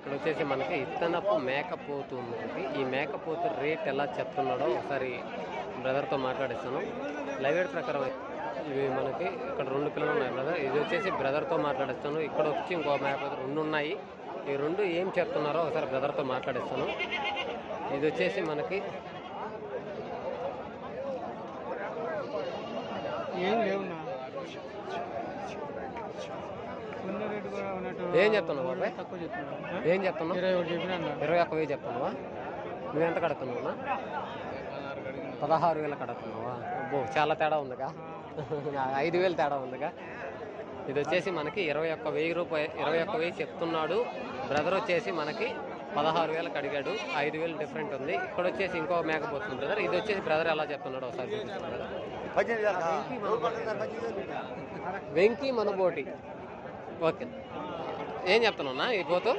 ఇక్కడ వచ్చేసి మనకి ఇత్తనపు మేకపోతు ఉంది ఈ మేకపోతు రేట్ ఎలా చెప్తున్నాడో ఒకసారి బ్రదర్తో మాట్లాడిస్తాను. లైవ్ రేట్ ప్రకారం ఇవి మనకి ఇక్కడ రెండు పిల్లలు ఉన్నాయి బ్రదర్. ఇది వచ్చేసి బ్రదర్తో మాట్లాడిస్తాను. ఇక్కడ వచ్చి ఇంకో మేకపోతు రెండు ఉన్నాయి. ఈ రెండు ఏం చెప్తున్నారో ఒకసారి బ్రదర్తో మాట్లాడిస్తాను. ఇది వచ్చేసి మనకి ఏం లేవునా ఏం చెప్తున్నావు బాబాయ్? ఏం చెప్తున్నావు ఇరవై ఒక్క వెయ్యి చెప్తున్నావా నువ్వు ఎంత కడుతున్నావునా పదహారు వేలు కడుతున్నావా? అబ్బో చాలా తేడా ఉందిగా. ఐదు వేలు తేడా ఉందిగా. ఇది వచ్చేసి మనకి ఇరవై ఒక్క వెయ్యి రూపాయ ఇరవై ఒక్క వెయ్యి చెప్తున్నాడు. బ్రదర్ వచ్చేసి మనకి పదహారు వేలకు అడిగాడు. ఐదు వేలు డిఫరెంట్ ఉంది. ఇక్కడ వచ్చేసి ఇంకో మేకపోతుంది బ్రదర్. ఇది వచ్చేసి బ్రదర్ ఎలా చెప్తున్నాడు ఒకసారి. వెంకీ మనబోటి. ఓకే. ఏం చెప్తున్నావు ఈ పోతూ